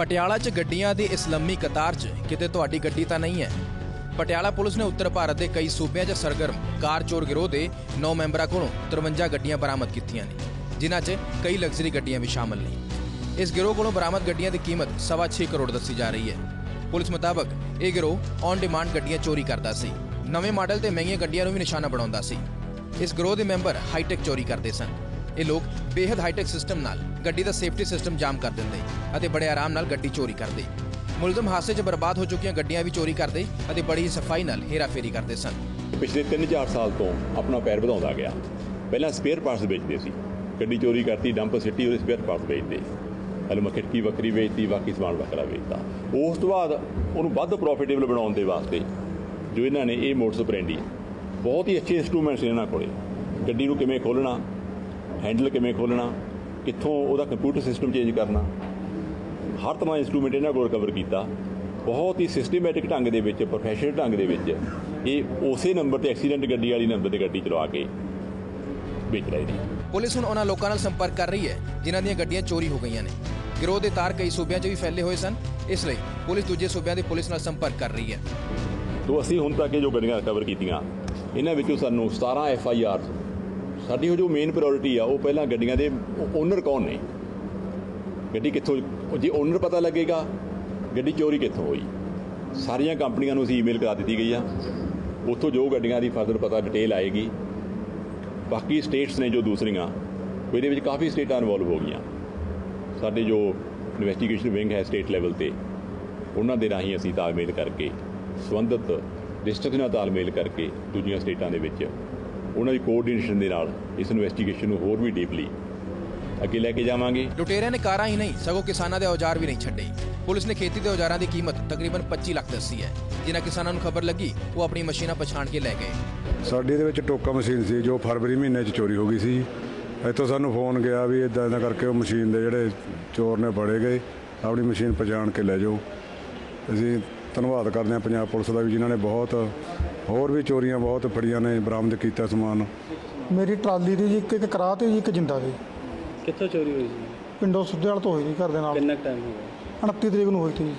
ਪਟਿਆਲਾ 'ਚ ਗੱਡੀਆਂ ਦੀ ਇਸ ਲੰਮੀ ਕਤਾਰ 'ਚ, ਕਿਤੇ ਤੁਹਾਡੀ ਗੱਡੀ ਤਾਂ ਨਹੀਂ ਹੈ? ਪਟਿਆਲਾ ਪੁਲਿਸ ਨੇ ਉੱਤਰ ਭਾਰਤ ਦੇ ਕਈ ਸੂਬਿਆਂ 'ਚ ਸਰਗਰਮ, ਕਾਰ ਚੋਰ ਗਿਰੋਹ ਦੇ 9 ਮੈਂਬਰਾਂ ਕੋਲੋਂ 53 ਗੱਡੀਆਂ ਬਰਾਮਦ ਕੀਤੀਆਂ ਨੇ, ਜਿਨ੍ਹਾਂ 'ਚ ਕਈ ਲਗਜ਼ਰੀ ਗੱਡੀਆਂ ਵੀ ਸ਼ਾਮਲ ਨੇ। ਇਸ ਗਿਰੋਹ ਕੋਲੋਂ ਬਰਾਮਦ ਗੱਡੀਆਂ ਦੀ ਕੀਮਤ ਸਵਾ ਛੇ ਕਰੋੜ ਦੱਸੀ ਜਾ ਰਹੀ ਹੈ। ਪੁਲਿਸ ਮੁਤਾਬਕ ਇਹ ਗਿਰੋਹ ਔਨ ਡਿਮਾਂਡ ਗੱਡੀਆਂ ਚੋਰੀ ਕਰਦਾ ਸੀ, ਨਵੇਂ ਮਾਡਲ ਤੇ ਮਹਿੰਗੀਆਂ ਗੱਡੀਆਂ ਨੂੰ ਵੀ ਨਿਸ਼ਾਨਾ ਬਣਾਉਂਦਾ ਸੀ। ਇਸ ਗਿਰੋਹ ਦੇ ਮੈਂਬਰ ਹਾਈਟੈਕ ਚੋਰੀ ਕਰਦੇ ਸਨ। ਇਹ ਲੋਕ ਬੇहद ਹਾਈਟੈਕ ਸਿਸਟਮ ਨਾਲ ਗੱਡੀ ਦਾ ਸੇਫਟੀ ਸਿਸਟਮ ਜਾਮ ਕਰ ਦਿੰਦੇ ਅਤੇ ਬੜੇ ਆਰਾਮ ਨਾਲ ਗੱਡੀ ਚੋਰੀ ਕਰਦੇ। ਮੁਲਜ਼ਮ ਹਾਦਸੇ 'ਚ ਬਰਬਾਦ ਹੋ ਚੁੱਕੀਆਂ ਗੱਡੀਆਂ ਵੀ ਚੋਰੀ ਕਰਦੇ ਅਤੇ ਬੜੀ ਹੀ ਸਫ਼ਾਈ ਨਾਲ ਹੇਰਾਫੇਰੀ ਕਰਦੇ ਸਨ। ਪਿਛਲੇ 3-4 ਸਾਲ ਤੋਂ ਆਪਣਾ ਪੈਰ ਵਧਾਉਂਦਾ ਗਿਆ। ਪਹਿਲਾਂ ਸਪੇਅਰ ਪਾਰਟਸ ਵੇਚਦੇ ਸੀ। ਗੱਡੀ ਚੋਰੀ ਕਰਤੀ ਡੰਪ ਸਿੱਟੀ, ਉਹਦੇ ਸਪੇਅਰ ਪਾਰਟਸ ਵੇਚਦੇ। ਹਲ ਮੈਂ ਖਿੜਕੀ ਵੱਖਰੀ ਵੇਚਤੀ, ਬਾਕੀ ਸਮਾਨ ਵੱਖਰਾ ਵੇਚਤਾ। ਉਸ ਤੋਂ ਬਾਅਦ ਉਹਨੂੰ ਵੱਧ ਪ੍ਰੋਫਿਟੇਬਲ ਬਣਾਉਣ ਦੇ ਵਾਸਤੇ ਜੋ ਇਹਨਾਂ ਨੇ ਇਹ ਮੋਡਸ ਪ੍ਰੈਂਡੀ ਬਹੁਤ ਹੀ ਅੱਛੇ ਇਨਸਟਰੂਮੈਂਟਸ ਇਹਨਾਂ ਕੋਲੇ। ਗੱਡੀ ਨੂੰ ਕਿਵੇਂ ਖੋਲਣਾ ਹੈਂਡਲ ਕਿਵੇਂ ਖੋਲਣਾ ਕਿੱਥੋਂ ਉਹਦਾ ਕੰਪਿਊਟਰ ਸਿਸਟਮ ਚੇਂਜ ਕਰਨਾ ਹਰ ਤਰ੍ਹਾਂ ਇਨਸਟਰੂਮੈਂਟ ਇਹਨਾਂ ਕੋਲ ਕਵਰ ਕੀਤਾ। ਬਹੁਤ ਹੀ ਸਿਸਟਮੈਟਿਕ ਢੰਗ ਦੇ ਵਿੱਚ ਪ੍ਰੋਫੈਸ਼ਨਲ ਢੰਗ ਦੇ ਵਿੱਚ ਇਹ ਉਸੇ ਨੰਬਰ ਤੇ ਐਕਸੀਡੈਂਟ ਗੱਡੀ ਵਾਲੀ ਨੰਬਰ ਤੇ ਗੱਡੀ ਚਲਵਾ ਕੇ ਵੇਚ ਰਹੇ ਨੇ। ਪੁਲਿਸ ਹੁਣ ਉਹਨਾਂ ਲੋਕਾਂ ਨਾਲ ਸੰਪਰਕ ਕਰ ਰਹੀ ਹੈ ਜਿਨ੍ਹਾਂ ਦੀਆਂ ਗੱਡੀਆਂ ਚੋਰੀ ਹੋ ਗਈਆਂ ਨੇ। ਗਿਰੋਹ ਦੇ ਤਾਰ ਕਈ ਸੂਬਿਆਂ 'ਚ ਵੀ ਫੈਲੇ ਹੋਏ ਸਨ ਇਸ ਲਈ ਪੁਲਿਸ ਦੂਜੇ ਸੂਬਿਆਂ ਦੀ ਪੁਲਿਸ ਨਾਲ ਸੰਪਰਕ ਕਰ ਰਹੀ ਹੈ। ਤੋਂ ਅਸੀਂ ਹੁਣ ਤੱਕ ਜੋ ਗੱਡੀਆਂ ਕਵਰ ਕੀਤੀਆਂ ਇਹਨਾਂ ਵਿੱਚੋਂ ਸਾਨੂੰ 17 ਐਫ ਆਈ ਆਰ ਸਾਡੀ ਉਹ ਜੋ ਮੇਨ ਪ੍ਰਾਇੋਰਟੀ ਆ, ਉਹ ਪਹਿਲਾਂ ਗੱਡੀਆਂ ਦੇ ਓਨਰ ਕੌਣ ਨੇ? ਗੱਡੀ ਕਿੱਥੋਂ, ਜੇ ਓਨਰ ਪਤਾ ਲੱਗੇਗਾ, ਗੱਡੀ ਚੋਰੀ ਕਿੱਥੋਂ ਹੋਈ? ਸਾਰੀਆਂ ਕੰਪਨੀਆਂ ਨੂੰ ਅਸੀਂ ਈਮੇਲ ਕਰਾ ਦਿੱਤੀ ਗਈ ਆ। ਉੱਥੋਂ ਜੋ ਗੱਡੀਆਂ ਦੀ ਫਰਦਰ ਪਤਾ ਡਿਟੇਲ ਆਏਗੀ। ਬਾਕੀ ਸਟੇਟਸ ਨੇ ਜੋ ਦੂਸਰੀਆਂ ਉਹ ਇਹਦੇ ਵਿੱਚ ਕਾਫੀ ਸਟੇਟਾਂ ਇਨਵੋਲਵ ਹੋ ਗਈਆਂ। ਸਾਡੇ ਜੋ ਇਨਵੈਸਟੀਗੇਸ਼ਨ ਵਿੰਗ ਹੈ ਸਟੇਟ ਲੈਵਲ ਤੇ, ਉਹਨਾਂ ਦੇ ਰਾਹੀਂ ਅਸੀਂ ਤਾਲਮੇਲ ਕਰਕੇ, ਸੰਬੰਧਿਤ ਡਿਸਟ੍ਰਿਕਟ ਨਾਲ ਤਾਲਮੇਲ ਕਰਕੇ ਦੂਜੀਆਂ ਸਟੇਟਾਂ ਦੇ ਵਿੱਚ ਉਹਨਾਂ ਦੀ ਕੋਆਰਡੀਨੇਸ਼ਨ ਦੇ ਨਾਲ ਇਸ ਇਨਵੈਸਟੀਗੇਸ਼ਨ ਨੂੰ ਹੋਰ ਵੀ ਡੀਪਲੀ ਅੱਗੇ ਲੈ ਕੇ ਜਾਵਾਂਗੇ। ਲੁਟੇਰਿਆਂ ਨੇ ਕਾਰਾਂ ਹੀ ਨਹੀਂ ਸਗੋਂ ਕਿਸਾਨਾਂ ਦੇ ਔਜ਼ਾਰ ਵੀ ਨਹੀਂ ਛੱਡੇ। ਪੁਲਿਸ ਨੇ ਖੇਤੀ ਦੇ ਔਜ਼ਾਰਾਂ ਦੀ ਕੀਮਤ ਤਕਰੀਬਨ 25 ਲੱਖ ਦੱਸੀ ਹੈ। ਜਿਨ੍ਹਾਂ ਕਿਸਾਨਾਂ ਨੂੰ ਖਬਰ ਲੱਗੀ ਉਹ ਆਪਣੀ ਮਸ਼ੀਨਾਂ ਪਛਾਣ ਕੇ ਲੈ ਗਏ। ਸਾਡੀ ਦੇ ਵਿੱਚ ਟੋਕਾ ਮਸ਼ੀਨ ਸੀ ਜੋ ਫਰਵਰੀ ਮਹੀਨੇ 'ਚ ਚੋਰੀ ਹੋ ਗਈ ਸੀ। ਇੱਥੋਂ ਸਾਨੂੰ ਫੋਨ ਗਿਆ ਵੀ ਇਦਾਂ ਇਦਾਂ ਕਰਕੇ ਉਹ ਮਸ਼ੀਨ ਦੇ ਜਿਹੜੇ ਚੋਰ ਨੇ ਫੜੇ ਗਏ ਆਪਣੀ ਮਸ਼ੀਨ ਪਛਾਣ ਕੇ ਲੈ ਜਾਓ। ਅਸੀਂ ਧੰਨਵਾਦ ਕਰਦੇ ਹਾਂ ਪੰਜਾਬ ਪੁਲਿਸ ਦਾ ਵੀ ਜਿਨ੍ਹਾਂ ਨੇ ਬਹੁਤ ਹੋਰ ਵੀ ਚੋਰੀਆਂ ਬਹੁਤ ਫੜੀਆਂ ਨੇ ਬਰਾਮਦ ਕੀਤਾ ਸਮਾਨ। ਮੇਰੀ ਟਰਾਲੀ ਦੀ ਜੀ ਇੱਕ ਇੱਕ ਕਰਾ ਤੇ ਜੀ ਇੱਕ ਜਿੰਦਾ ਦੀ। ਕਿੱਥੋਂ ਚੋਰੀ ਹੋਈ ਸੀ? ਪਿੰਡੋਂ ਸੁੱਧੇਵਾਲ ਤੋਂ ਹੋਈ ਜੀ ਘਰ ਦੇ ਨਾਲ। ਕਿੰਨਾ ਟਾਈਮ ਹੋ ਗਿਆ? 29 ਤਰੀਕ ਨੂੰ ਹੋਈ ਸੀ ਜੀ।